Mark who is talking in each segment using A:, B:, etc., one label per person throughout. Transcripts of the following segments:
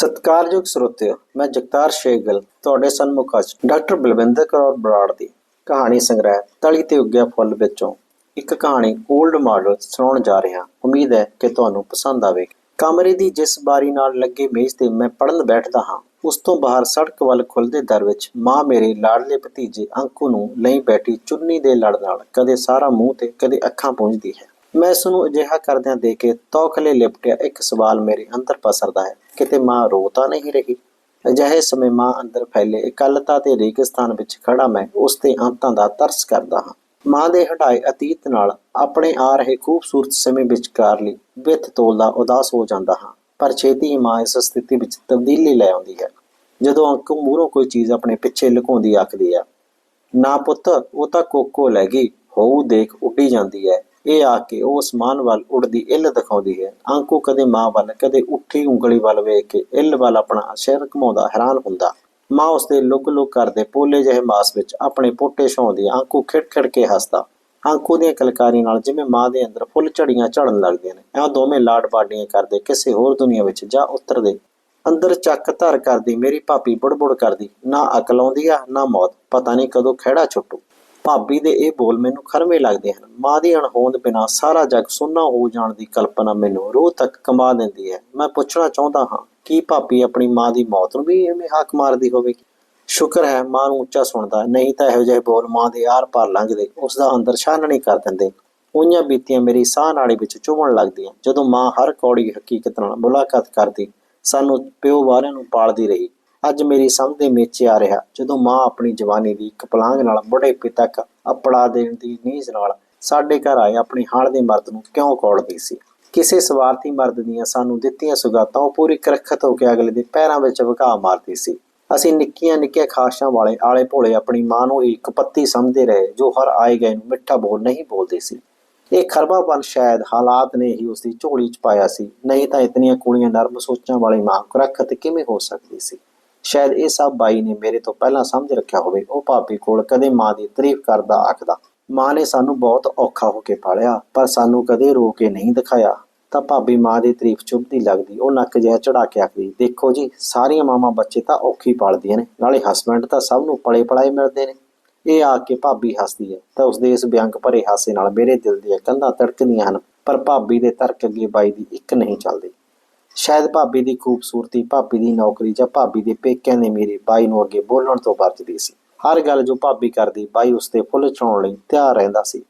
A: ਸਤਿਕਾਰਯੋਗ ਸਰੋਤਿਓ, ਮੈਂ ਜਗਤਾਰ ਸ਼ੇਗਲ, ਤੁਹਾਡੇ ਸਨਮੁਖ ਅੱਜ ਡਾਕਟਰ ਬਲਵਿੰਦਰ ਕੌਰ ਬਰਾੜ ਦੀ ਕਹਾਣੀ ਸੰਗ੍ਰਹਿ, ਤਲੀ ਤੇ ਉੱਗਿਆ ਫੁੱਲ ਵਿੱਚੋਂ ਇੱਕ ਕਹਾਣੀ 올ਡ ਮਾਡਲ ਸੁਣਾਉਣ ਜਾ ਰਿਹਾ। ਉਮੀਦ ਹੈ ਕਿ ਤੁਹਾਨੂੰ ਪਸੰਦ ਆਵੇਗੀ ਕਮਰੇ ਦੀ ਜਿਸ ਬਾਰੀ ਨਾਲ ਲੱਗੇ ਮੇਜ਼ ਤੇ ਮੈਂ ਪੜਨ ਬੈਠਦਾ ਹਾਂ, ਉਸ ਤੋਂ ਬਾਹਰ ਸੜਕ ਵੱਲ ਖੁੱਲਦੇ ਦਰ ਵਿੱਚ ਮਾਂ ਮੇਰੇ ਲਾਡਲੇ ਭਤੀਜੇ ਅੰਕੂ ਨੂੰ ਲਈ ਬੈਠੀ ਚੁੰਨੀ ਦੇ ਲੜ ਨਾਲ ਕਦੇ ਸਾਰਾ ਮੂੰਹ ਤੇ ਕਦੇ ਅੱਖਾਂ ਪੂੰਝਦੀ ਹੈ। ਮੈਂ ਇਸ ਨੂੰ ਅਜਿਹਾ ਕਰਦਿਆਂ ਦੇਖ ਕੇ ਤੌਖਲੇ ਲਿਪਟਿਆ। ਇੱਕ ਸਵਾਲ ਮੇਰੇ ਅੰਦਰ ਪਸਰਦਾ ਹੈ। ਕਿਤੇ ਮਾਂ ਰੋ ਤਾਂ ਨਹੀਂ ਰਹੀ? ਅਜਿਹੇ ਸਮੇਂ ਮਾਂ ਅੰਦਰ ਫੈਲੇ ਇਕੱਲਤਾ ਤੇ ਰੇਗਿਸਤਾਨ ਵਿੱਚ ਖੜਾ ਮੈਂ ਉਸ ਦੇ ਅੰਤਾਂ ਦਾ ਤਰਸ ਕਰਦਾ ਹਾਂ। ਮਾਂ ਦੇ ਹਟਾਏ ਅਤੀਤ ਨਾਲ ਆਪਣੇ ਆ ਰਹੇ ਖੂਬਸੂਰਤ ਸਮੇਂ ਵਿਚਕਾਰ ਲਈ ਵਿੱਥ ਤੋਲਦਾ ਉਦਾਸ ਹੋ ਜਾਂਦਾ ਹਾਂ। ਪਰ ਛੇਤੀ ਹੀ ਮਾਂ ਇਸ ਸਥਿਤੀ ਵਿੱਚ ਤਬਦੀਲੀ ਲੈ ਆਉਂਦੀ ਹੈ। ਜਦੋਂ ਅੰਕ ਮੂਹਰੋਂ ਕੋਈ ਚੀਜ਼ ਆਪਣੇ ਪਿੱਛੇ ਲੁਕਾਉਂਦੀ ਆਖਦੀ ਹੈ, ਨਾ ਪੁੱਤ, ਉਹ ਤਾਂ ਕੋਕੋ ਲੈ ਗਈ, ਹੋਊ ਦੇਖ ਉੱਡੀ ਜਾਂਦੀ ਹੈ। ਇਹ ਆ ਕੇ ਉਹ ਅਸਮਾਨ ਵੱਲ ਉੱਡਦੀ, ਇੱਲ ਦਿਖਾਉਂਦੀ ਹੈ। ਅੰਕੂ ਕਦੇ ਮਾਂ ਵੱਲ, ਕਦੇ ਉੱਠੀ ਉਂਗਲੀ ਵੱਲ ਵੇਖ ਕੇ ਇੱਲ ਵੱਲ ਆਪਣਾ ਸਿਰ ਘਮਾਉਂਦਾ, ਹੈਰਾਨ ਹੁੰਦਾ। ਮਾਂ ਉਸਦੇ ਲੁਕ ਲੁਕ ਕਰਦੇ ਪੋਲੇ ਜਿਹੇ ਮਾਸ ਵਿੱਚ ਆਪਣੇ ਪੋਟੇ ਛਾਉਂਦੀ ਖਿੜ ਖਿੜ ਕੇ ਹੱਸਦਾ। ਅੰਕੂ ਦੀਆਂ ਕਲਕਾਰੀ ਨਾਲ ਜਿਵੇਂ ਮਾਂ ਦੇ ਅੰਦਰ ਫੁੱਲ ਝੜੀਆਂ ਝੜਨ ਲੱਗਦੀਆਂ ਨੇ। ਐਂ ਦੋਵੇਂ ਲਾਡ ਬਾਡੀਆਂ ਕਰਦੇ ਕਿਸੇ ਹੋਰ ਦੁਨੀਆ ਵਿੱਚ ਜਾ ਉਤਰਦੇ। ਅੰਦਰ ਚੱਕ ਧਰ ਕਰਦੀ, ਮੇਰੀ ਭਾਬੀ ਬੁੜਬੁੜ ਕਰਦੀ, ਨਾ ਅਕਲ ਆਉਂਦੀ ਆ, ਨਾ ਮੌਤ। ਪਤਾ ਨਹੀਂ ਕਦੋਂ ਖਿਹੜਾ ਛੁੱਟੂ। ਭਾਬੀ ਦੇ ਇਹ ਬੋਲ ਮੈਨੂੰ ਖਰਮੇ ਲੱਗਦੇ ਹਨ। ਮਾਂ ਦੀ ਅਣਹੋਂਦ ਬਿਨਾ ਸਾਰਾ ਜੱਗ ਸੁੰਨਾ ਹੋ ਜਾਣ ਦੀ ਕਲਪਨਾ ਮੈਨੂੰ ਰੋਹ ਤੱਕ ਕਮਾ ਦਿੰਦੀ ਹੈ। ਮੈਂ ਪੁੱਛਣਾ ਚਾਹੁੰਦਾ ਹਾਂ, ਕੀ ਭਾਬੀ ਆਪਣੀ ਮਾਂ ਦੀ ਮੌਤ ਨੂੰ ਵੀ ਐਵੇਂ ਹਾਕ ਮਾਰਦੀ ਹੋਵੇਗੀ? ਸ਼ੁਕਰ ਹੈ ਮਾਂ ਨੂੰ ਉੱਚਾ ਸੁਣਦਾ, ਨਹੀਂ ਤਾਂ ਇਹੋ ਜਿਹੇ ਬੋਲ ਮਾਂ ਦੇ ਆਰ ਪਾਰ ਲੰਘਦੇ, ਉਸ ਦਾ ਅੰਦਰ ਛਾਨਣੀ ਕਰ ਦਿੰਦੇ। ਉਹੀਆਂ ਬੀਤੀਆਂ ਮੇਰੀ ਸਾਹ ਨਾੜੀ ਵਿੱਚ ਚੁਭਣ ਲੱਗਦੀਆਂ, ਜਦੋਂ ਮਾਂ ਹਰ ਕੌੜੀ ਹਕੀਕਤ ਨਾਲ ਮੁਲਾਕਾਤ ਕਰਦੀ, ਸਾਨੂੰ ਪਿਓ ਵਾਰਿਆਂ ਨੂੰ ਪਾਲਦੀ ਰਹੀ। ਅੱਜ ਮੇਰੀ ਸਮਝ ਦੇ ਮੇਚੇ ਆ ਰਿਹਾ। ਜਦੋਂ ਮਾਂ ਆਪਣੀ ਜਵਾਨੀ ਦੀ ਇੱਕ ਪਲਾਂਗ ਨਾਲ ਬੁਢੇ ਤੱਕ ਅਪੜਾ ਦੇਣ ਦੀ ਨੀਜ਼ ਨਾਲ ਸਾਡੇ ਘਰ ਆਏ, ਆਪਣੇ ਹਾਲ ਦੇ ਮਰਦ ਨੂੰ ਕਿਉਂ ਕੋੜਦੀ ਸੀ? ਕਿਸੇ ਸਵਾਰਥੀ ਮਰਦ ਦੀਆਂ ਸਾਨੂੰ ਦਿੱਤੀਆਂ ਸੁਗਾਤਾਂ ਉਹ ਪੂਰੀ ਕਰਖਤ ਹੋ ਕੇ ਅਗਲੇ ਦੇ ਪੈਰਾਂ ਵਿੱਚ ਵਕਾ ਮਾਰਦੀ ਸੀ। ਅਸੀਂ ਨਿੱਕੀਆਂ ਨਿੱਕੀਆਂ ਖਾਸ਼ਾਂ ਵਾਲੇ ਆਲੇ ਭੋਲੇ ਆਪਣੀ ਮਾਂ ਨੂੰ ਇੱਕ ਪੱਤੀ ਸਮਝਦੇ ਰਹੇ, ਜੋ ਹਰ ਆਏ ਗਏ ਨੂੰ ਮਿੱਠਾ ਬੋਲ ਨਹੀਂ ਬੋਲਦੇ ਸੀ। ਇਹ ਖਰਬਾਪਨ ਸ਼ਾਇਦ ਹਾਲਾਤ ਨੇ ਹੀ ਉਸ ਦੀ ਝੋਲੀ ਚ ਪਾਇਆ ਸੀ। ਨਹੀਂ ਤਾਂ ਇਤਨੀਆਂ ਕੁੜੀਆਂ ਨਰਮ ਸੋਚਾਂ ਵਾਲੀ ਮਾਂ ਕਰਖਤ ਕਿਵੇਂ ਹੋ ਸਕਦੀ ਸੀ? ਸ਼ਾਇਦ ਇਹ ਸਭ ਬਾਈ ਨੇ ਮੇਰੇ ਤੋਂ ਪਹਿਲਾਂ ਸਮਝ ਰੱਖਿਆ ਹੋਵੇ। ਉਹ ਭਾਬੀ ਕੋਲ ਕਦੇ ਮਾਂ ਦੀ ਤਾਰੀਫ ਕਰਦਾ ਆਖਦਾ, ਮਾਂ ਨੇ ਸਾਨੂੰ ਬਹੁਤ ਔਖਾ ਹੋ ਕੇ ਪਾਲਿਆ, ਪਰ ਸਾਨੂੰ ਕਦੇ ਰੋ ਕੇ ਨਹੀਂ ਦਿਖਾਇਆ। ਤਾਂ ਭਾਬੀ ਮਾਂ ਦੀ ਤਾਰੀਫ ਚੁੱਭਦੀ ਲੱਗਦੀ, ਉਹ ਨੱਕ ਜਿਹਾ ਚੜਾ ਕੇ ਆਖਦੀ, ਦੇਖੋ ਜੀ, ਸਾਰੀਆਂ ਮਾਵਾਂ ਬੱਚੇ ਤਾਂ ਔਖੀ ਪਾਲਦੀਆਂ ਨੇ, ਨਾਲੇ ਹਸਬੰਡ ਤਾਂ ਸਭ ਨੂੰ ਪਲੇ ਪਲਾਏ ਮਿਲਦੇ ਨੇ। ਇਹ ਆ ਕੇ ਭਾਬੀ ਹੱਸਦੀ ਹੈ, ਤਾਂ ਉਸਦੇ ਇਸ ਵਿਅੰਗ ਭਰੇ ਹਾਸੇ ਨਾਲ ਮੇਰੇ ਦਿਲ ਦੀਆਂ ਕੰਧਾਂ ਤੜਕਦੀਆਂ ਹਨ, ਪਰ ਭਾਬੀ ਦੇ ਤਰਕ ਅੱਗੇ ਬਾਈ ਦੀ ਇੱਕ ਨਹੀਂ ਚੱਲਦੀ। ਸ਼ਾਇਦ ਭਾਬੀ ਦੀ ਖੂਬਸੂਰਤੀ, ਭਾਬੀ ਦੀ ਨੌਕਰੀ ਜਾਂ ਭਾਬੀ ਦੇ ਪੇਕਿਆਂ ਨੇ ਮੇਰੇ ਬਾਈ ਨੂੰ ਅੱਗੇ ਬੋਲਣ ਤੋਂ ਵਰਜਦੀ ਸੀ। ਹਰ ਗੱਲ ਜੋ ਭਾਬੀ ਕਰਦੀ, ਬਾਈ ਉਸ ਤੇ ਫੁੱਲ ਚੜਾਉਣ ਲਈ ਤਿਆਰ ਰਹਿੰਦਾ ਸੀ।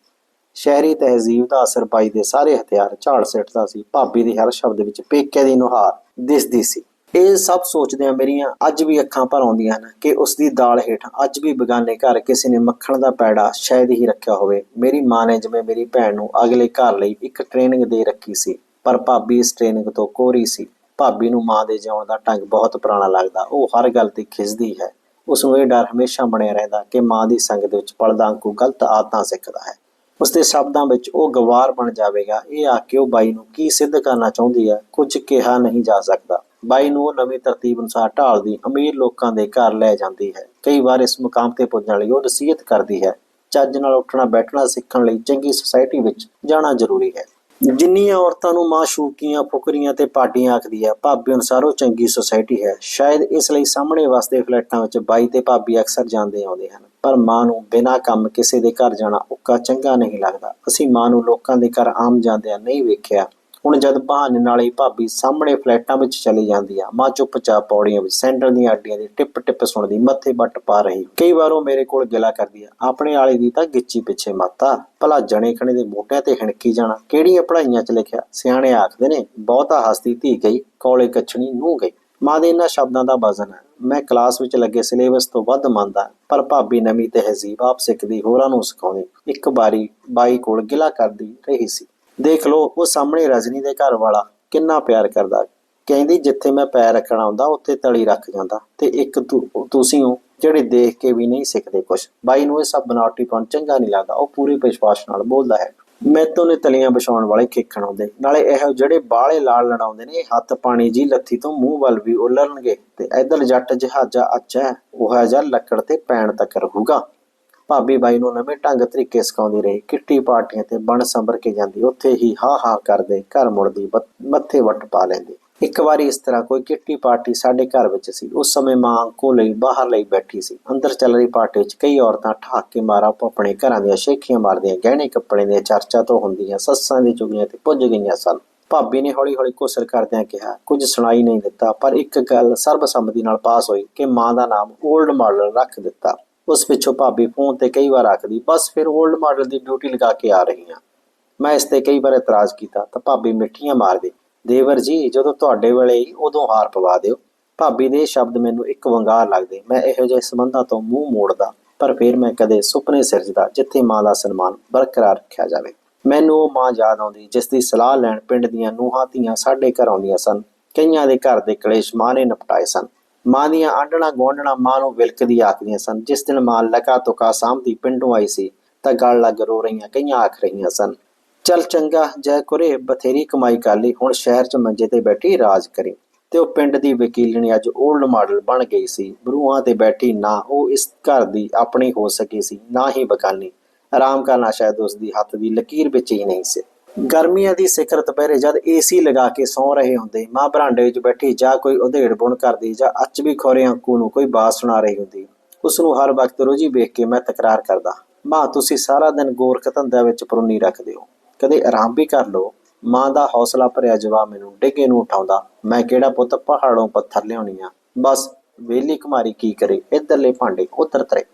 A: ਸ਼ਹਿਰੀ ਤਹਿਜ਼ੀਬ ਦਾ ਅਸਰ ਬਾਈ ਦੇ ਸਾਰੇ ਹਥਿਆਰ ਝਾੜ ਸਿੱਟਦਾ ਸੀ। ਭਾਬੀ ਦੇ ਹਰ ਸ਼ਬਦ ਵਿੱਚ ਪੇਕਿਆਂ ਦੀ ਨੁਹਾਰ ਦਿਸਦੀ ਸੀ। ਇਹ ਸਭ ਸੋਚਦਿਆਂ ਮੇਰੀਆਂ ਅੱਜ ਵੀ ਅੱਖਾਂ ਭਰ ਆਉਂਦੀਆਂ ਹਨ ਕਿ ਉਸ ਦੀ ਦਾਲ ਹੇਠ ਅੱਜ ਵੀ ਬਗਾਨੇ ਘਰ ਕਿਸੇ ਨੇ ਮੱਖਣ ਦਾ ਪੈੜਾ ਸ਼ਾਇਦ ਹੀ ਰੱਖਿਆ ਹੋਵੇ। ਮੇਰੀ ਮਾਂ ਨੇ ਜਿਵੇਂ ਮੇਰੀ ਭੈਣ ਨੂੰ ਅਗਲੇ ਘਰ ਲਈ ਇੱਕ ਟ੍ਰੇਨਿੰਗ ਦੇ ਰੱਖੀ ਸੀ। ਪਰ ਭਾਬੀ ਇਸ ਟ੍ਰੇਨਿੰਗ ਤੋਂ ਕੋਰੀ ਸੀ। ਭਾਬੀ ਨੂੰ ਮਾਂ ਦੇ ਜਿਉਣ ਦਾ ਢੰਗ ਬਹੁਤ ਪੁਰਾਣਾ ਲੱਗਦਾ। ਉਹ ਹਰ ਗੱਲ ਤੇ ਖਿੱਚਦੀ ਹੈ। ਉਸ ਨੂੰ ਇਹ ਡਰ ਹਮੇਸ਼ਾ ਬਣਿਆ ਰਹਿੰਦਾ ਕਿ ਮਾਂ ਦੀ ਸੰਗਤ ਵਿੱਚ ਪਲਦਾ ਅੰਕੂ ਗਲਤ ਆਦਤਾਂ ਸਿੱਖਦਾ ਹੈ। ਉਸ ਦੇ ਸ਼ਬਦਾਂ ਵਿੱਚ ਉਹ ਗਵਾਰ ਬਣ ਜਾਵੇਗਾ। ਇਹ ਆ ਕੇ ਉਹ ਬਾਈ ਨੂੰ ਕੀ ਸਿੱਧ ਕਰਨਾ ਚਾਹੁੰਦੀ ਹੈ, ਕੁਝ ਕਿਹਾ ਨਹੀਂ ਜਾ ਸਕਦਾ। ਬਾਈ ਨੂੰ ਉਹ ਨਵੀਂ ਤਰਤੀਬ ਅਨੁਸਾਰ ਢਾਲਦੀ, ਅਮੀਰ ਲੋਕਾਂ ਦੇ ਘਰ ਲੈ ਜਾਂਦੀ ਹੈ। ਕਈ ਵਾਰ ਇਸ ਮੁਕਾਮ ਤੇ ਪੁੱਜਣ ਲਈ ਉਹ ਨਸੀਹਤ ਕਰਦੀ ਹੈ। ਚੱਜ ਨਾਲ ਉੱਠਣਾ, ਬੈਠਣਾ ਸਿੱਖਣ ਲਈ ਚੰਗੀ ਸੁਸਾਇਟੀ ਵਿੱਚ ਜਾਣਾ ਜ਼ਰੂਰੀ ਹੈ। ਜਿੰਨੀਆਂ ਔਰਤਾਂ ਨੂੰ ਮਾਸ਼ੂਕੀਆਂ ਫੁਕਰੀਆਂ ਤੇ ਪਾਰਟੀਆਂ ਆਖਦੀ ਹੈ, ਭਾਬੀ ਅਨੁਸਾਰ ਉਹ ਚੰਗੀ ਸੁਸਾਇਟੀ ਹੈ। ਸ਼ਾਇਦ ਇਸ ਲਈ ਸਾਹਮਣੇ ਵਸਦੇ ਫਲੈਟਾਂ ਵਿੱਚ ਬਾਈ ਤੇ ਭਾਬੀ ਅਕਸਰ ਜਾਂਦੇ ਆਉਂਦੇ ਹਨ, ਪਰ ਮਾਂ ਨੂੰ ਬਿਨਾਂ ਕੰਮ ਕਿਸੇ ਦੇ ਘਰ ਜਾਣਾ ਉੱਕਾ ਚੰਗਾ ਨਹੀਂ ਲੱਗਦਾ। ਅਸੀਂ ਮਾਂ ਨੂੰ ਲੋਕਾਂ ਦੇ ਘਰ ਆਮ ਜਾਂਦਿਆਂ ਨਹੀਂ ਵੇਖਿਆ। ਹੁਣ ਜਦ ਬਹਾਨੇ ਨਾਲ ਹੀ ਭਾਬੀ ਸਾਹਮਣੇ ਫਲੈਟਾਂ ਵਿੱਚ ਚਲੀ ਜਾਂਦੀ ਆ, ਮਾਂ ਚੁੱਪਚਾਪ ਪੌੜੀਆਂ ਵਿੱਚ, ਸੈਂਡਲ ਦੀਆਂ ਅੱਡੀਆਂ ਦੀ ਟਿਪ ਟਿਪ ਸੁਣਦੀ, ਮੱਥੇ ਵੱਟ ਪਾ ਰਹੀ ਕਈ ਵਾਰ ਉਹ ਮੇਰੇ ਕੋਲ ਗਿਲਾ ਕਰਦੀ ਆ, ਆਪਣੇ ਵਾਲੀ ਦੀ ਤਾਂ ਗਿੱਚੀ ਪਿੱਛੇ ਮਾਤਾ ਭਲਾ ਜਣੇ ਖਣੇ ਦੇ ਮੋਟਿਆਂ ਤੇ ਹਣਕੀ ਜਾਣਾ, ਕਿਹੜੀਆਂ ਪੜ੍ਹਾਈਆਂ 'ਚ ਲਿਖਿਆ? ਸਿਆਣੇ ਆਖਦੇ ਨੇ, ਬਹੁਤਾ ਹਸਤੀ ਧੀ ਗਈ, ਕੋਲੇ ਕੱਛਣੀ ਨੂੰ ਗਈ। ਮਾਂ ਦੇ ਇਹਨਾਂ ਸ਼ਬਦਾਂ ਦਾ ਵਜ਼ਨ ਹੈ ਮੈਂ ਕਲਾਸ ਵਿੱਚ ਲੱਗੇ ਸਿਲੇਬਸ ਤੋਂ ਵੱਧ ਮੰਨਦਾ, ਪਰ ਭਾਬੀ ਨਵੀਂ ਤਹਿਜ਼ੀਬ ਆਪ ਸਿੱਖਦੀ, ਹੋਰਾਂ ਨੂੰ ਸਿਖਾਉਂਦੀ। ਇੱਕ ਵਾਰੀ ਬਾਈ ਕੋਲ ਗਿਲਾ ਕਰਦੀ ਰਹੀ ਸੀ। ਦੇਖ ਲਓ, ਉਹ ਸਾਹਮਣੇ ਰਜਨੀ ਦੇ ਘਰ ਵਾਲਾ ਕਿੰਨਾ ਪਿਆਰ ਕਰਦਾ। ਕਹਿੰਦੀ, ਜਿੱਥੇ ਮੈਂ ਪੈਰ ਰੱਖਣਾ ਹੁੰਦਾ, ਉੱਥੇ ਤਲੀ ਰੱਖ ਜਾਂਦਾ। ਤੇ ਇੱਕ ਤੁਸੀਂ ਹੋ ਜਿਹੜੇ ਦੇਖ ਕੇ ਵੀ ਨਹੀਂ ਸਿੱਖਦੇ ਕੁਝ ਬਾਈ ਨੂੰ ਇਹ ਸਭ ਬਨਾਵਟੀਪਣ ਚੰਗਾ ਨਹੀਂ ਲੱਗਦਾ। ਉਹ ਪੂਰੇ ਵਿਸ਼ਵਾਸ ਨਾਲ ਬੋਲਦਾ ਹੈ ਮੈਤੋਂ ਨੇ ਤਲੀਆਂ ਵਿਛਾਉਣ ਵਾਲੇ ਖੇਖਣ ਆਉਂਦੇ। ਨਾਲੇ ਇਹੋ ਜਿਹੜੇ ਬਾਲੇ ਲਾਲ ਲੜਾਉਂਦੇ ਨੇ ਹੱਥ ਪਾਣੀ ਜੀ ਲੱਥੀ ਤੋਂ ਮੂੰਹ ਵੱਲ ਵੀ ਉਲਰਨਗੇ। ਤੇ ਇਧਰ ਜੱਟ ਜਹਾਜ਼ਾ ਅੱਛਾ ਉਹ ਹੈ ਜਾਂ ਲੱਕੜ ਤੇ ਪੈਣ ਤੱਕ ਰਹੂਗਾ। ਭਾਬੀ ਬਾਈ ਨੂੰ ਨਵੇਂ ਢੰਗ ਤਰੀਕੇ ਸਿਖਾਉਂਦੀ ਰਹੀ। ਕਿੱਟੀ ਪਾਰਟੀਆਂ ਤੇ ਬਣ ਸੰਭਰ ਕੇ ਜਾਂਦੀ। ਉੱਥੇ ਹੀ ਹਾ ਹਾ ਕਰਦੇ ਘਰ ਮੁੜਦੀ ਮੱਥੇ ਵੱਟ ਪਾ ਲੈਂਦੀ। ਇੱਕ ਵਾਰੀ ਇਸ ਤਰ੍ਹਾਂ ਕੋਈ ਕਿੱਟੀ ਪਾਰਟੀ ਸਾਡੇ ਘਰ ਵਿੱਚ ਸੀ। ਉਸ ਸਮੇਂ ਮਾਂ ਅੰਕੋ ਲਈ ਬਾਹਰ ਲਈ ਬੈਠੀ ਸੀ। ਅੰਦਰ ਚੱਲ ਰਹੀ ਪਾਰਟੀ ਵਿੱਚ ਕਈ ਔਰਤਾਂ ਠਾਕ ਕੇ ਮਾਰਾ ਆਪਣੇ ਘਰਾਂ ਦੀਆਂ ਸ਼ੇਖੀਆਂ ਮਾਰਦੀਆਂ, ਗਹਿਣੇ ਕੱਪੜੇ ਦੀਆਂ ਚਰਚਾ ਤੋਂ ਹੁੰਦੀਆਂ, ਸੱਸਾਂ ਦੀ ਚੁਗਲੀਆਂ ਤੇ ਪੁੱਜ ਗਈਆਂ ਸਨ। ਭਾਬੀ ਨੇ ਹੌਲੀ ਹੌਲੀ ਕੋਸਰ ਕਰਦਿਆਂ ਕਿਹਾ, ਕੁਝ ਸੁਣਾਈ ਨਹੀਂ ਦਿੱਤਾ, ਪਰ ਇੱਕ ਗੱਲ ਸਰਬਸੰਮਤੀ ਨਾਲ ਪਾਸ ਹੋਈ ਕਿ ਮਾਂ ਦਾ ਨਾਮ 올ਡ ਮਾਡਲ ਰੱਖ ਦਿੱਤਾ। ਉਸ ਪਿੱਛੋਂ ਭਾਬੀ ਫੋਨ ਤੇ ਕਈ ਵਾਰ ਆਖਦੀ, ਬਸ ਫਿਰ 올ਡ ਮਾਡਲ ਦੀ ਡਿਊਟੀ ਲਗਾ ਕੇ ਆ ਰਹੀ ਹਾਂ। ਮੈਂ ਇਸ ਤੇ ਕਈ ਵਾਰ ਇਤਰਾਜ਼ ਕੀਤਾ, ਤਾਂ ਭਾਬੀ ਮਿੱਠੀਆਂ ਮਾਰਦੀ ਦੇਵਰ ਜੀ, ਜਦੋਂ ਤੁਹਾਡੇ ਵੇਲੇ ਹੀ ਉਦੋਂ ਹਾਰ ਪਵਾ ਦਿਓ। ਭਾਬੀ ਦੇ ਸ਼ਬਦ ਮੈਨੂੰ ਇੱਕ ਵੰਗਾਰ ਲੱਗਦੇ, ਮੈਂ ਇਹੋ ਜਿਹੇ ਸੰਬੰਧਾਂ ਤੋਂ ਮੂੰਹ ਮੋੜਦਾ, ਪਰ ਫਿਰ ਮੈਂ ਕਦੇ ਸੁਪਨੇ ਸਿਰਜਦਾ ਜਿੱਥੇ ਮਾਂ ਦਾ ਸਨਮਾਨ ਬਰਕਰਾਰ ਰੱਖਿਆ ਜਾਵੇ। ਮੈਨੂੰ ਉਹ ਮਾਂ ਯਾਦ ਆਉਂਦੀ ਜਿਸ ਦੀ ਸਲਾਹ ਲੈਣ ਪਿੰਡ ਦੀਆਂ ਨੂਹਾਂ ਧੀਆਂ ਸਾਡੇ ਘਰ ਆਉਂਦੀਆਂ ਸਨ, ਕਈਆਂ ਦੇ ਘਰ ਦੇ ਕਲੇਸ਼ ਮਾਂ ਨੇ ਨਿਪਟਾਏ ਸਨ। ਮਾਂ ਦੀਆਂ ਆਂਡਣਾ ਗੋਂਡਣਾ ਮਾਂ ਨੂੰ ਵਿਲਕਦੀ ਆਖਦੀਆਂ ਸਨ। ਜਿਸ ਦਿਨ ਮਾਂ ਲਕਾ ਤੁਕਾ ਸਾਂਭਦੀ ਪਿੰਡੋਂ ਆਈ ਸੀ, ਤਾਂ ਗਲ ਲੱਗ ਰੋ ਰਹੀਆਂ ਕਈਆਂ ਆਖ ਰਹੀਆਂ ਸਨ। ਚੱਲ ਚੰਗਾ, ਜੈ ਕੁਰੇ, ਬਥੇਰੀ ਕਮਾਈ ਕਰ ਲਈ, ਹੁਣ ਸ਼ਹਿਰ 'ਚ ਮੰਜੇ ਤੇ ਬੈਠੀ ਰਾਜ ਕਰੀ। ਤੇ ਉਹ ਪਿੰਡ ਦੀ ਵਕੀਲਣੀ ਅੱਜ 올ਡ ਮਾਡਲ ਬਣ ਗਈ ਸੀ। ਬਰੂਹਾਂ ਤੇ ਬੈਠੀ ਨਾ ਉਹ ਇਸ ਘਰ ਦੀ ਆਪਣੀ ਹੋ ਸਕੀ ਸੀ, ਨਾ ਹੀ ਬਗਾਨੀ। ਆਰਾਮ ਕਰਨਾ ਸ਼ਾਇਦ ਉਸ ਦੀ ਹੱਥ ਦੀ ਲਕੀਰ ਵਿੱਚ ਹੀ ਨਹੀਂ ਸੀ। ਗਰਮੀਆਂ ਦੀ ਸਿਖਰ ਦੁਪਹਿਰੇ ਜਦ ਏਸੀ ਲਗਾ ਕੇ ਸੌਂ ਰਹੇ ਹੁੰਦੇ, ਮਾਂ ਬਰਾਂਡੇ ਵਿੱਚ ਬੈਠੀ ਜਾਂ ਕੋਈ ਉਧੇੜ ਬੁਣ ਕਰਦੀ ਜਾਂ ਅੱਚ ਵੀ ਖੋਰੇ ਅੰਕੂ ਨੂੰ ਕੋਈ ਬਾਤ ਸੁਣਾ ਰਹੀ ਹੁੰਦੀ, ਉਸ ਨੂੰ ਹਰ ਵਕਤ ਰੋਜੀ ਵੇਖ ਕੇ ਮੈਂ ਤਕਰਾਰ ਕਰਦਾ, ਮਾਂ, ਤੁਸੀਂ ਸਾਰਾ ਦਿਨ ਗੋਰਖ ਧੰਦਾ ਵਿੱਚ ਪਰੁੰਨੀ ਰੱਖਦੇ ਹੋ, ਕਦੇ ਆਰਾਮ ਵੀ ਕਰ ਲਓ। ਮਾਂ ਦਾ ਹੌਸਲਾ ਭਰਿਆ ਜਵਾਬ ਮੈਨੂੰ ਡਿੱਗੇ ਨੂੰ ਉਠਾਉਂਦਾ, ਮੈਂ ਕਿਹੜਾ ਪੁੱਤ ਪਹਾੜੋਂ ਪੱਥਰ ਲਿਆਉਣੀ ਆ? ਬਸ, ਵੇਲੀ ਕੁਮਾਰੀ ਕੀ ਕਰੇ, ਇੱਧਰਲੇ ਭਾਂਡੇ ਉੱਧਰ ਤਰੇ।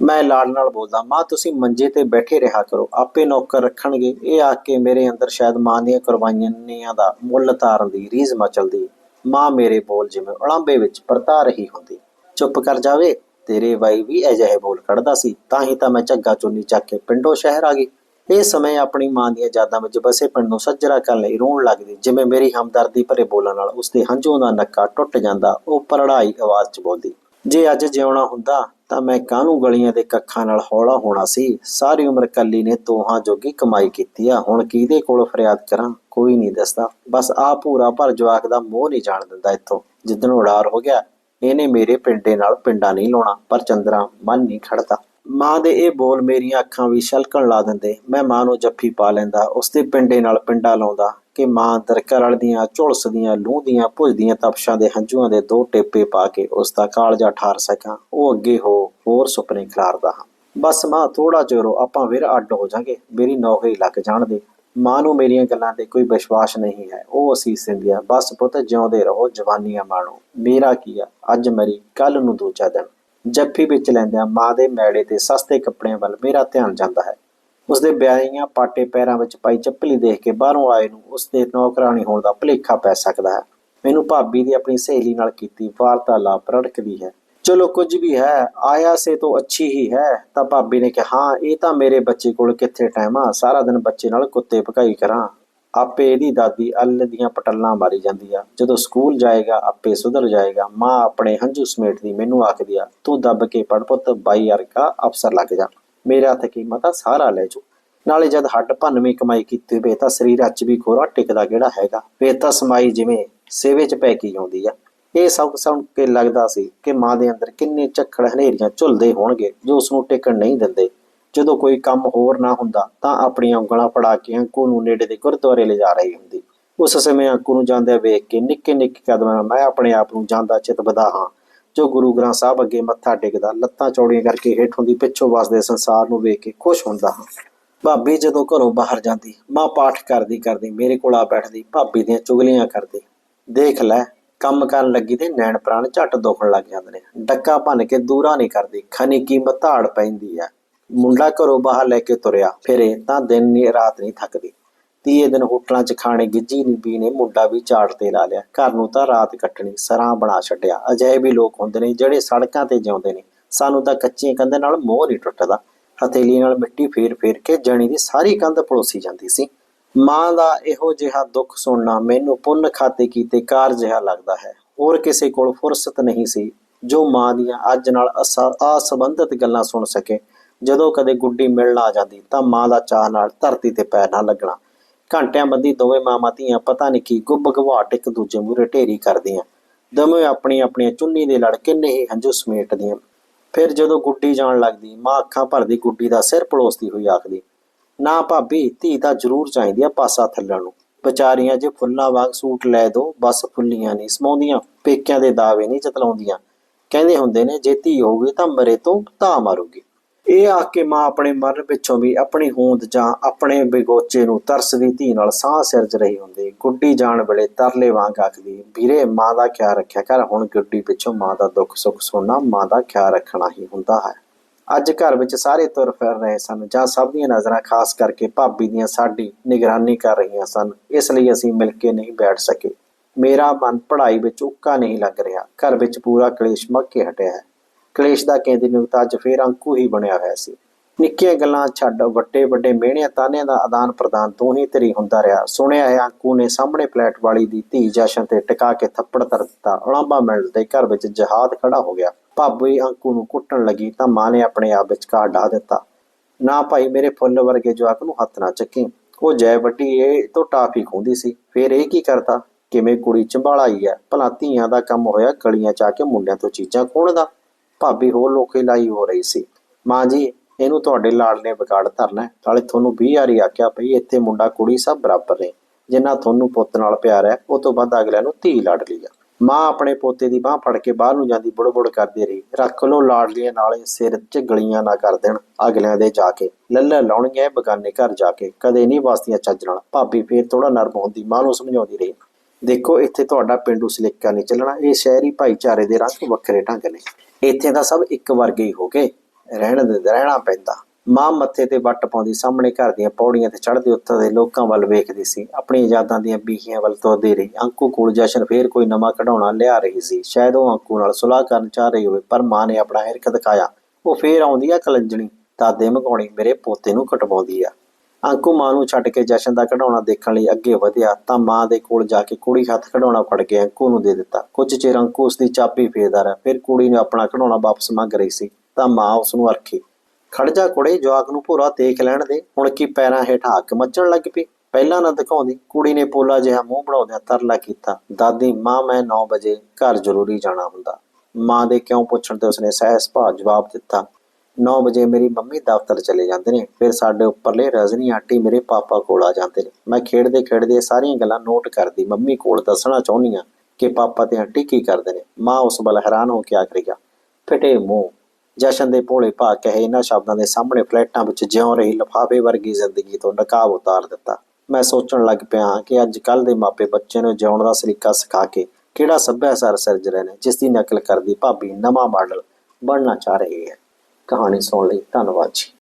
A: ਮੈਂ ਲਾੜ ਨਾਲ ਬੋਲਦਾ, ਮਾਂ, ਤੁਸੀਂ ਮੰਜੇ ਤੇ ਬੈਠੇ ਰਿਹਾ ਕਰੋ। ਆਪੇ ਨੌਕਰ ਰੱਖਣਗੇ। ਇਹ ਆ ਕੇ ਮੇਰੇ ਅੰਦਰ ਸ਼ਾਇਦ ਮਾਂ ਦੀਆਂ ਕੁਰਬਾਨੀਆਂ ਦਾ ਮੁੱਲ ਤਾਰਨ ਦੀ ਰੀਜ਼ ਮਚਲਦੀ ਮਾਂ ਮੇਰੇ ਬੋਲ ਜਿਵੇਂ ਉਲਾਂਬੇ ਵਿੱਚ ਪਰਤਾ ਰਹੀ ਹੁੰਦੀ। ਚੁੱਪ ਕਰ ਜਾਵੇ, ਤੇਰੇ ਵਾਈ ਵੀ ਅਜਿਹੇ ਬੋਲ ਕੱਢਦਾ ਸੀ। ਤਾਂ ਹੀ ਤਾਂ ਮੈਂ ਝੱਗਾ ਚੁੰਨੀ ਚੱਕ ਕੇ ਪਿੰਡੋਂ ਸ਼ਹਿਰ ਆ ਗਈ। ਇਹ ਸਮੇਂ ਆਪਣੀ ਮਾਂ ਦੀਆਂ ਯਾਦਾਂ ਵਿੱਚ ਬਸੇ ਪਿੰਡ ਨੂੰ ਸੱਜਰਾ ਕਰਨ ਲਈ ਰੋਣ ਲੱਗਦੀ ਜਿਵੇਂ ਮੇਰੀ ਹਮਦਰਦੀ ਭਰੇ ਬੋਲਣ ਨਾਲ ਉਸਦੇ ਹੰਝੂਆਂ ਦਾ ਨੱਕਾ ਟੁੱਟ ਜਾਂਦਾ, ਉਹ ਪਰੜਾਈ ਆਵਾਜ਼ 'ਚ ਬੋਲਦੀ, ਜੇ ਅੱਜ ਜਿਉਣਾ ਹੁੰਦਾ ਤਾਂ ਮੈਂ ਕਾਹਨੂੰ ਗਲੀਆਂ ਦੇ ਕੱਖਾਂ ਨਾਲ ਹੌਲਾ ਹੋਣਾ ਸੀ? ਸਾਰੀ ਉਮਰ ਕੱਲੀ ਨੇ ਤੋਹਾਂ ਜੋਗੀ ਕਮਾਈ ਕੀਤੀ ਆ। ਹੁਣ ਕਿਹਦੇ ਕੋਲ ਫਰਿਆਦ ਕਰਾਂ? ਕੋਈ ਨਹੀਂ ਦੱਸਦਾ। ਬਸ ਆ ਪੂਰਾ ਭਰ ਜਵਾਕ ਦਾ ਮੋਹ ਨਹੀਂ ਜਾਣ ਦਿੰਦਾ ਇੱਥੋਂ। ਜਿੱਦਣ ਉਡਾਰ ਹੋ ਗਿਆ, ਇਹਨੇ ਮੇਰੇ ਪਿੰਡੇ ਨਾਲ ਪਿੰਡਾ ਨਹੀਂ ਲਾਉਣਾ, ਪਰ ਚੰਦਰਾ ਮਨ ਨਹੀਂ ਖੜਦਾ। ਮਾਂ ਦੇ ਇਹ ਬੋਲ ਮੇਰੀਆਂ ਅੱਖਾਂ ਵੀ ਛਲਕਣ ਲਾ ਦਿੰਦੇ। ਮੈਂ ਮਾਂ ਨੂੰ ਜੱਫੀ ਪਾ ਲੈਂਦਾ, ਉਸਦੇ ਪਿੰਡੇ ਨਾਲ ਪਿੰਡਾ ਲਾਉਂਦਾ। ਕਿ ਮਾਂ ਦਰਕਰ ਦੀਆਂ, ਝੁਲਸ ਦੀਆਂ ਝੁਲਸਦੀਆਂ ਲੂਹ ਦੀਆਂ ਭੁਜਦੀਆਂ ਤਪਸ਼ਾਂ ਦੇ ਹੰਝੂਆਂ ਦੇ ਦੋ ਟੇਪੇ ਪਾ ਕੇ ਉਸ ਦਾ ਕਾਲਜਾ ਠਾਰ ਸਕਾਂ। ਉਹ ਅੱਗੇ ਹੋ ਹੋਰ ਸੁਪਨੇ ਖਿਲਾਰਦਾ ਹਾਂ। ਬਸ ਮਾਂ ਥੋੜਾ ਚਿਰੋ ਆਪਾਂ ਫਿਰ ਅੱਡ ਹੋ ਜਾਾਂਗੇ। ਮੇਰੀ ਨੌਕਰੀ ਲੱਗ ਜਾਣ ਦੇ। ਮਾਂ ਨੂੰ ਮੇਰੀਆਂ ਗੱਲਾਂ ਤੇ ਕੋਈ ਵਿਸ਼ਵਾਸ ਨਹੀਂ ਹੈ। ਉਹ ਅਸੀਸ ਦਿੰਦੀ ਬਸ ਪੁੱਤ, ਜਿਉਂਦੇ ਰਹੋ, ਜਵਾਨੀਆਂ ਮਾਣੋ। ਮੇਰਾ ਕੀ ਆ? ਅੱਜ ਮਰੀ ਕੱਲ ਨੂੰ ਦੂਜਾ ਦਿਨ। ਜੱਫੀ ਵਿੱਚ ਲੈਂਦਿਆਂ ਮਾਂ ਦੇ ਮੈੜੇ ਤੇ ਸਸਤੇ ਕੱਪੜਿਆਂ ਵੱਲ ਮੇਰਾ ਧਿਆਨ ਜਾਂਦਾ ਹੈ। ਉਸਦੇ ਬਿਆਰੀਆਂ ਪਾਟੇ ਪੈਰਾਂ ਵਿੱਚ ਪਾਈ ਚੱਪਲੀ ਦੇਖ ਕੇ ਬਾਹਰੋਂ ਆਏ ਨੂੰ ਉਸਦੇ ਨੌਕਰਾਨੀ ਹੋਣ ਦਾ ਭੁਲੇਖਾ ਪੈ ਸਕਦਾ ਹੈ। ਮੈਨੂੰ ਭਾਬੀ ਦੀ ਆਪਣੀ ਸਹੇਲੀ ਨਾਲ ਕੀਤੀ ਵਾਰਤਾਲਾਪ ਰੜਕਦੀ ਹੈ। ਚਲੋ, ਕੁਝ ਵੀ ਹੈ, ਆਇਆ ਸੇ ਤੋਂ ਅੱਛੀ ਹੀ ਹੈ। ਤਾਂ ਭਾਬੀ ਨੇ ਕਿਹਾ, ਹਾਂ, ਇਹ ਤਾਂ ਮੇਰੇ ਬੱਚੇ ਕੋਲ ਕਿੱਥੇ ਟਾਈਮ ਆ? ਸਾਰਾ ਦਿਨ ਬੱਚੇ ਨਾਲ ਕੁੱਤੇ ਭਕਾਈ ਕਰਾਂ। ਆਪੇ ਇਹਦੀ ਦਾਦੀ ਅੱਲ ਦੀਆਂ ਪਟੱਲਾਂ ਮਾਰੀ ਜਾਂਦੀ ਆ। ਜਦੋਂ ਸਕੂਲ ਜਾਏਗਾ, ਆਪੇ ਸੁਧਰ ਜਾਏਗਾ। ਮਾਂ ਆਪਣੇ ਹੰਝੂ ਸਮੇਟਦੀ ਮੈਨੂੰ ਆਖਦੀ ਆ, ਤੂੰ ਦੱਬ ਕੇ ਪੜ ਪੁੱਤ, ਬਾਈ ਅਰਕਾ ਅਫਸਰ ਲੱਗ ਜਾ। ਮੇਰਾ ਥਕੀਮਾ ਕੀਮਤ ਸਾਰਾ ਲੈ ਜੂ ਨਾਲੇ ਜਦ ਹੱਡ ਭੰਨਵੀਂ ਕਮਾਈ ਕੀਤੀ ਹੋਵੇ ਤਾਂ ਸਰੀਰ ਅੱਜ ਵੀ ਖੋਰਾ ਟਿਕਦਾ ਕਿਹੜਾ ਹੈਗਾ? ਫੇਰ ਤਾਂ ਸਮਾਈ ਜਿਵੇਂ ਸੇਵੇ 'ਚ ਪੈ ਕੇ ਆਉਂਦੀ ਆ। ਇਹ ਸਭ ਸੁਣ ਕੇ ਲੱਗਦਾ ਸੀ ਕਿ ਮਾਂ ਦੇ ਅੰਦਰ ਕਿੰਨੇ ਝੱਖੜ ਹਨੇਰੀਆਂ ਝੁੱਲਦੇ ਹੋਣਗੇ, ਜੋ ਉਸ ਨੂੰ ਟਿਕਣ ਨਹੀਂ ਦਿੰਦੇ। ਜਦੋਂ ਕੋਈ ਕੰਮ ਹੋਰ ਨਾ ਹੁੰਦਾ, ਤਾਂ ਆਪਣੀਆਂ ਉਂਗਲਾਂ ਫੜਾ ਕੇ ਅੰਕੂ ਨੂੰ ਨੇੜੇ ਦੇ ਗੁਰਦੁਆਰੇ ਲਿਜਾ ਰਹੀ ਹੁੰਦੀ। ਉਸ ਸਮੇਂ ਅੰਕੂ ਨੂੰ ਜਾਂਦੇ ਵੇਖ ਕੇ ਨਿੱਕੇ ਨਿੱਕੇ ਕਦਮਾਂ ਨਾਲ ਮੈਂ ਆਪਣੇ ਆਪ ਨੂੰ ਜਾਂਦਾ ਚਿਤਬਦਾ ਹਾਂ। ਜੋ ਗੁਰੂ ਗ੍ਰੰਥ ਸਾਹਿਬ ਅੱਗੇ ਮੱਥਾ ਟੇਕਦਾ, ਲੱਤਾਂ ਚੌੜੀਆਂ ਕਰਕੇ ਹੇਠੋਂ ਦੀ ਪਿੱਛੋਂ ਵਸਦੇ ਸੰਸਾਰ ਨੂੰ ਵੇਖ ਕੇ ਖੁਸ਼ ਹੁੰਦਾ ਹਾਂ। ਭਾਬੀ ਜਦੋਂ ਘਰੋਂ ਬਾਹਰ ਜਾਂਦੀ, ਮਾਂ ਪਾਠ ਕਰਦੀ ਕਰਦੀ ਮੇਰੇ ਕੋਲ ਆ ਬੈਠਦੀ, ਭਾਬੀ ਦੀਆਂ ਚੁਗਲੀਆਂ ਕਰਦੀ। ਦੇਖ ਲੈ, ਕੰਮ ਕਰਨ ਲੱਗੀ ਤੇ ਨੈਣ ਪ੍ਰਾਣ ਝੱਟ ਦੁਖਣ ਲੱਗ ਜਾਂਦੇ ਨੇ। ਡੱਕਾ ਭੰਨ ਕੇ ਦੂਰਾ ਨਹੀਂ ਕਰਦੀ, ਖਨੀ ਕੀਮਤ ਧਾੜ ਪੈਂਦੀ ਆ ਮੁੰਡਾ ਘਰੋਂ ਬਾਹਰ ਲੈ ਕੇ ਤੁਰਿਆ, ਫਿਰੇ ਤਾਂ ਦਿਨ ਨਹੀਂ ਰਾਤ ਨਹੀਂ ਥੱਕਦੀ। ਤੀਏ ਦਿਨ ਹੋਟਲਾਂ 'ਚ ਖਾਣੇ ਗਿੱਜੀ ਬੀ ਨੇ ਮੁੰਡਾ ਵੀ ਝਾੜ ਤੇ ਲਾ ਲਿਆ। ਘਰ ਨੂੰ ਤਾਂ ਰਾਤ ਕੱਟਣੀ, ਸਰਾਂ ਬਣਾ ਛੱਡਿਆ। ਅਜਿਹੇ ਵੀ ਲੋਕ ਹੁੰਦੇ ਨੇ ਜਿਹੜੇ ਸੜਕਾਂ ਤੇ ਜਿਉਂਦੇ ਨੇ। ਸਾਨੂੰ ਤਾਂ ਕੱਚੀਆਂ ਕੰਧਾਂ ਨਾਲ ਮੋਹ ਨਹੀਂ ਟੁੱਟਦਾ। ਹਥੇਲੀ ਨਾਲ ਮਿੱਟੀ ਫੇਰ ਫੇਰ ਕੇ ਜਣੀ ਦੀ ਸਾਰੀ ਕੰਧ ਪਲੋਸੀ ਜਾਂਦੀ ਸੀ। ਮਾਂ ਦਾ ਇਹੋ ਜਿਹਾ ਦੁੱਖ ਸੁਣਨਾ ਮੈਨੂੰ ਪੁੰਨ ਖਾਤੇ ਕੀਤੇ ਕਾਰ ਜਿਹਾ ਲੱਗਦਾ ਹੈ। ਹੋਰ ਕਿਸੇ ਕੋਲ ਫੁਰਸਤ ਨਹੀਂ ਸੀ ਜੋ ਮਾਂ ਦੀਆਂ ਅੱਜ ਨਾਲ ਅਸਾ- ਅਸੰਬੰਧਿਤ ਗੱਲਾਂ ਸੁਣ ਸਕੇ। ਜਦੋਂ ਕਦੇ ਗੁੱਡੀ ਮਿਲਣ ਆ ਜਾਂਦੀ ਤਾਂ ਮਾਂ ਦਾ ਚਾਹ ਨਾਲ ਧਰਤੀ ਤੇ ਪੈਰ ਨਾ ਲੱਗਣਾ। ਘੰਟਿਆਂ ਬੱਧੀ ਦੋਵੇਂ ਮਾਵਾਂ ਧੀਆਂ ਪਤਾ ਨਹੀਂ ਕੀ ਗੁੱਬ ਗਵਾਟ ਇੱਕ ਦੂਜੇ ਮੂਹਰੇ ਢੇਰੀ ਕਰਦੀਆਂ। ਦੋਵੇਂ ਆਪਣੀ ਆਪਣੀਆਂ ਚੁੰਨੀ ਦੇ ਲੜ ਕਿੰਨੇ ਹੀ ਹੰਝੂ ਸਮੇਟਦੀਆਂ। ਫਿਰ ਜਦੋਂ ਗੁੱਡੀ ਜਾਣ ਲੱਗਦੀ, ਮਾਂ ਅੱਖਾਂ ਭਰਦੀ ਗੁੱਡੀ ਦਾ ਸਿਰ ਪਲੋਸਦੀ ਹੋਈ ਆਖਦੀ, ਨਾ ਭਾਬੀ, ਧੀ ਤਾਂ ਜ਼ਰੂਰ ਚਾਹੀਦੀ ਆ ਪਾਸਾ ਥੱਲਣ ਨੂੰ। ਵਿਚਾਰੀਆਂ ਜੇ ਫੁੱਲਾਂ ਵਾਂਗ ਸੂਟ ਲੈ ਦੋ, ਬਸ ਫੁੱਲੀਆਂ ਨਹੀਂ ਸਮਾਉਂਦੀਆਂ, ਪੇਕਿਆਂ ਦੇ ਦਾਅਵੇ ਨਹੀਂ ਚਤਲਾਉਂਦੀਆਂ ਕਹਿੰਦੇ ਹੁੰਦੇ ਨੇ, ਜੇ ਧੀ ਹੋਊਗੀ ਤਾਂ ਮਰੇ ਤੋਂ ਧਾ ਮਾਰੂਗੀ। ਇਹ ਆ ਕੇ ਮਾਂ ਆਪਣੇ ਮਰਨ ਪਿੱਛੋਂ ਵੀ ਆਪਣੀ ਹੋਂਦ ਜਾਂ ਆਪਣੇ ਬੇਗੋਚੇ ਨੂੰ ਤਰਸ ਦੀ ਧੀ ਨਾਲ ਸਾਹ ਸਿਰਜ ਰਹੀ ਹੁੰਦੀ। ਗੁੱਡੀ ਜਾਣ ਵੇਲੇ ਤਰਲੇ ਵਾਂਗ ਆਖਦੀ, ਵੀਰੇ, ਮਾਂ ਦਾ ਖਿਆਲ ਰੱਖਿਆ ਕਰ, ਹੁਣ ਗੁੱਡੀ ਪਿੱਛੋਂ ਮਾਂ ਦਾ ਦੁੱਖ ਸੁੱਖ ਸੁਣਨਾ ਮਾਂ ਦਾ ਖਿਆਲ ਰੱਖਣਾ ਹੀ ਹੁੰਦਾ ਹੈ। ਅੱਜ ਘਰ ਵਿੱਚ ਸਾਰੇ ਤੁਰ ਫਿਰ ਰਹੇ ਸਨ ਜਾਂ ਸਭ ਦੀਆਂ ਨਜ਼ਰਾਂ ਖਾਸ ਕਰਕੇ ਭਾਬੀ ਦੀਆਂ ਸਾਡੀ ਨਿਗਰਾਨੀ ਕਰ ਰਹੀਆਂ ਸਨ, ਇਸ ਲਈ ਅਸੀਂ ਮਿਲ ਕੇ ਨਹੀਂ ਬੈਠ ਸਕੇ। ਮੇਰਾ ਮਨ ਪੜ੍ਹਾਈ ਵਿੱਚ ਉੱਕਾ ਨਹੀਂ ਲੱਗ ਰਿਹਾ। ਘਰ ਵਿੱਚ ਪੂਰਾ ਕਲੇਸ਼ ਮੱਕ ਕੇ ਹਟਿਆ ਹੈ। ਕਲੇਸ਼ ਦਾ ਕੇਂਦਰ ਨੁਕਤਾ ਅੱਜ ਫੇਰ ਅੰਕੂ ਹੀ ਬਣਿਆ ਹੋਇਆ ਸੀ। ਨਿੱਕੀਆਂ ਗੱਲਾਂ ਛੱਡ ਵੱਡੇ ਵੱਡੇ ਮਿਹਣਿਆਂ ਤਾਨਿਆਂ ਦਾ ਆਦਾਨ ਪ੍ਰਦਾਨ ਤੋਂ ਹੀ ਤਰੀ ਹੁੰਦਾ ਰਿਹਾ। ਸੁਣਿਆ ਹੈ ਅੰਕੂ ਨੇ ਸਾਹਮਣੇ ਫਲੈਟ ਵਾਲੀ ਦੀ ਧੀ ਜਸ਼ਨ ਤੇ ਟਿਕਾ ਕੇ ਥੱਪੜ ਧਰ ਦਿੱਤਾ। ਉਲਾਂਬਾ ਮਿਲਦੇ ਘਰ ਵਿੱਚ ਜਹਾਦ ਖੜਾ ਹੋ ਗਿਆ। ਭਾਬੀ ਅੰਕੂ ਨੂੰ ਕੁੱਟਣ ਲੱਗੀ ਤਾਂ ਮਾਂ ਨੇ ਆਪਣੇ ਆਪ ਵਿੱਚ ਵਿਚਕਾਰ ਢਾ ਦਿੱਤਾ। ਨਾ ਭਾਈ, ਮੇਰੇ ਫੁੱਲ ਵਰਗੇ ਜਵਾਕ ਨੂੰ ਹੱਥ ਨਾ ਚੱਕੀ। ਉਹ ਜੈ ਵੱਡੀ ਇਹ ਤੋਂ ਟਾਫੀ ਖੁੰਦੀ ਸੀ। ਫੇਰ ਇਹ ਕੀ ਕਰਦਾ? ਕਿਵੇਂ ਕੁੜੀ ਚੰਬਾਲਾਈ ਹੈ ਭਲਾ ਧੀਆਂ ਦਾ ਕੰਮ ਹੋਇਆ ਗਲੀਆਂ ਚ ਆ ਕੇ ਮੁੰਡਿਆਂ ਤੋਂ ਚੀਜ਼ਾਂ ਖੋਣਦਾ ਭਾਬੀ ਹੋਰ ਲੋਕੇ ਲਾਈ ਹੋ ਰਹੀ ਸੀ। ਮਾਂ ਜੀ, ਇਹਨੂੰ ਤੁਹਾਡੇ ਲਾਲ ਨੇ ਵਿਗਾੜ ਧਰਨਾ ਹੈ। ਨਾਲੇ ਤੁਹਾਨੂੰ 20 ਵਾਰੀ ਆਖਿਆ ਭਈ ਇੱਥੇ ਮੁੰਡਾ ਕੁੜੀ ਸਭ ਬਰਾਬਰ ਨੇ। ਜਿੰਨਾ ਤੁਹਾਨੂੰ ਪੁੱਤ ਨਾਲ ਪਿਆਰ ਹੈ, ਉਹ ਤੋਂ ਵੱਧ ਅਗਲਿਆਂ ਨੂੰ ਧੀ ਲੜ ਲਈ ਆ। ਮਾਂ ਆਪਣੇ ਪੋਤੇ ਦੀ ਬਾਹ ਫੜ ਕੇ ਬਾਹਰ ਨੂੰ ਜਾਂਦੀ ਬੁੜ-ਬੁੜ ਕਰਦੀ ਰਹੀ। ਰੱਖ ਲੋ ਲਾਡਲੀਆਂ ਨਾਲੇ ਸਿਰ 'ਚ ਗਲੀਆਂ ਨਾ ਕਰ ਦੇਣ ਅਗਲਿਆਂ ਦੇ ਜਾ ਕੇ। ਲੱਲਾ ਲਾਉਣੀਆਂ ਇਹ ਬਗਾਨੇ ਘਰ ਜਾ ਕੇ। ਕਦੇ ਨਹੀਂ ਵਾਸਤੀਆਂ ਚੱਜ ਨਾਲ। ਭਾਬੀ ਫੇਰ ਥੋੜਾ ਨਰਮ ਹੁੰਦੀ ਮਾਂ ਨੂੰ ਸਮਝਾਉਂਦੀ ਰਹੀ। ਦੇਖੋ, ਇੱਥੇ ਤੁਹਾਡਾ ਪਿੰਡੂ ਸਲੇਕਾ ਨਹੀਂ ਚੱਲਣਾ। ਇਹ ਸ਼ਹਿਰੀ ਭਾਈਚਾਰੇ ਦੇ ਰੰਗ ਵੱਖਰੇ ਢੰਗ ਨੇ। ਇੱਥੇ ਤਾਂ ਸਭ ਇੱਕ ਵਰਗੇ ਹੀ ਹੋ ਗਏ। ਰਹਿਣ ਦੇ ਰਹਿਣਾ ਪੈਂਦਾ। ਮਾਂ ਮੱਥੇ ਤੇ ਵੱਟ ਪਾਉਂਦੀ, ਸਾਹਮਣੇ ਘਰ ਦੀਆਂ ਪੌੜੀਆਂ ਤੇ ਚੜ੍ਹਦੇ ਉੱਤਰਦੇ ਲੋਕਾਂ ਵੱਲ ਵੇਖਦੀ ਸੀ। ਆਪਣੀ ਯਾਦਾਂ ਦੀਆਂ ਬੀਹੀਆਂ ਵੱਲ ਤੋਰਦੀ ਰਹੀ। ਅੰਕੂ ਕੋਲ ਜਸ਼ਨ ਫੇਰ ਕੋਈ ਨਵਾਂ ਕਢਾਉਣਾ ਲਿਆ ਰਹੀ ਸੀ। ਸ਼ਾਇਦ ਉਹ ਅੰਕੂ ਨਾਲ ਸੁਲਾਹ ਕਰਨ ਚਾਹ ਰਹੀ ਹੋਵੇ, ਪਰ ਮਾਂ ਨੇ ਆਪਣਾ ਹਿਰਕ ਦਿਖਾਇਆ। ਉਹ ਫੇਰ ਆਉਂਦੀ ਆ ਕਲੰਜਣੀ। ਦਾਦੇ ਮਗਾਉਣੀ ਮੇਰੇ ਪੋਤੇ ਨੂੰ ਕਟਵਾਉਂਦੀ ਆ। ਅੰਕੂ ਮਾਂ ਨੂੰ ਛੱਡ ਕੇ ਜਸ਼ਨ ਦਾ ਖਿਡੌਣਾ ਦੇਖਣ ਲਈ ਅੱਗੇ ਵਧਿਆ ਤਾਂ ਮਾਂ ਦੇ ਕੋਲ ਜਾ ਕੇ ਕੁੜੀ ਹੱਥ ਖਿਡੌਣਾ ਫੜ ਕੇ ਅੰਕੂ ਨੂੰ ਦੇ ਦਿੱਤਾ। ਕੁਝ ਚਿਰ ਅੰਕੂ ਉਸ ਦੀ ਚਾਬੀ ਫੇਰਦਾ ਰਿਹਾ, ਫਿਰ ਕੁੜੀ ਨੇ ਆਪਣਾ ਕਢਾਉਣਾ ਵਾਪਸ ਮੰਗ ਰਹੀ ਸੀ, ਤਾਂ ਮਾਂ ਉਸ ਨੂੰ ਅਰਖੀ ਖੜ ਜਾ ਕੁੜੇ, ਜਵਾਕ ਨੂੰ ਭੋਰਾ ਦੇਖ ਲੈਣ ਦੇ, ਹੁਣ ਕੀ ਪੈਰਾਂ ਹੇਠ ਹੱਕ ਮੱਚਣ ਲੱਗ ਪਈ? ਪਹਿਲਾਂ ਨਾ ਦਿਖਾਉਂਦੀ, ਕੁੜੀ ਨੇ ਪੋਲਾ ਜਿਹਾ ਮੂੰਹ ਬਣਾਉਂਦਿਆਂ ਤਰਲਾ ਕੀਤਾ, ਦਾਦੀ, ਮਾਂ, ਮੈਂ 9 ਵਜੇ ਘਰ ਜ਼ਰੂਰੀ ਜਾਣਾ ਹੁੰਦਾ। ਮਾਂ ਦੇ ਕਿਉਂ ਪੁੱਛਣ ਤੇ ਉਸਨੇ ਸਹਿਜ ਭਾਅ ਜਵਾਬ ਦਿੱਤਾ 9 ਵਜੇ ਮੇਰੀ ਮੰਮੀ ਦਫ਼ਤਰ ਚਲੇ ਜਾਂਦੇ ਨੇ, ਫਿਰ ਸਾਡੇ ਉੱਪਰਲੇ ਰਜਨੀ ਆਂਟੀ ਮੇਰੇ ਪਾਪਾ ਕੋਲ ਆ ਜਾਂਦੇ ਨੇ। ਮੈਂ ਖੇਡਦੇ ਖੇਡਦੇ ਸਾਰੀਆਂ ਗੱਲਾਂ ਨੋਟ ਕਰਦੀ ਮੰਮੀ ਕੋਲ ਦੱਸਣਾ ਚਾਹੁੰਦੀ ਹਾਂ ਕਿ ਪਾਪਾ ਤੇ ਆਂਟੀ ਕੀ ਕਰਦੇ ਨੇ। ਮਾਂ ਉਸ ਵੱਲ ਹੈਰਾਨ ਹੋ ਕੇ ਆਖ ਰਹੀ ਫਿਟੇ ਮੂੰਹ, ਜਸ਼ਨ ਦੇ ਭੋਲੇ ਭਾ ਕਹੇ ਇਹਨਾਂ ਸ਼ਬਦਾਂ ਦੇ ਸਾਹਮਣੇ ਫਲੈਟਾਂ ਵਿੱਚ ਜਿਉਂ ਰਹੀ ਲਿਫਾਫੇ ਵਰਗੀ ਜ਼ਿੰਦਗੀ ਤੋਂ ਨਕਾਬ ਉਤਾਰ ਦਿੱਤਾ। ਮੈਂ ਸੋਚਣ ਲੱਗ ਪਿਆ ਹਾਂ ਕਿ ਅੱਜ ਕੱਲ ਦੇ ਮਾਪੇ ਬੱਚੇ ਨੂੰ ਜਿਉਣ ਦਾ ਸਲੀਕਾ ਸਿਖਾ ਕੇ ਕਿਹੜਾ ਸੱਭਿਆਚਾਰ ਸਿਰਜ ਰਹੇ ਨੇ, ਜਿਸ ਦੀ ਨਕਲ ਕਰਦੀ ਭਾਬੀ ਨਵਾਂ ਮਾਡਲ ਬਣਨਾ ਚਾਹ ਰਹੀ ਹੈ। ਕਹਾਣੀ ਸੁਣ ਲਈ ਧੰਨਵਾਦ ਜੀ।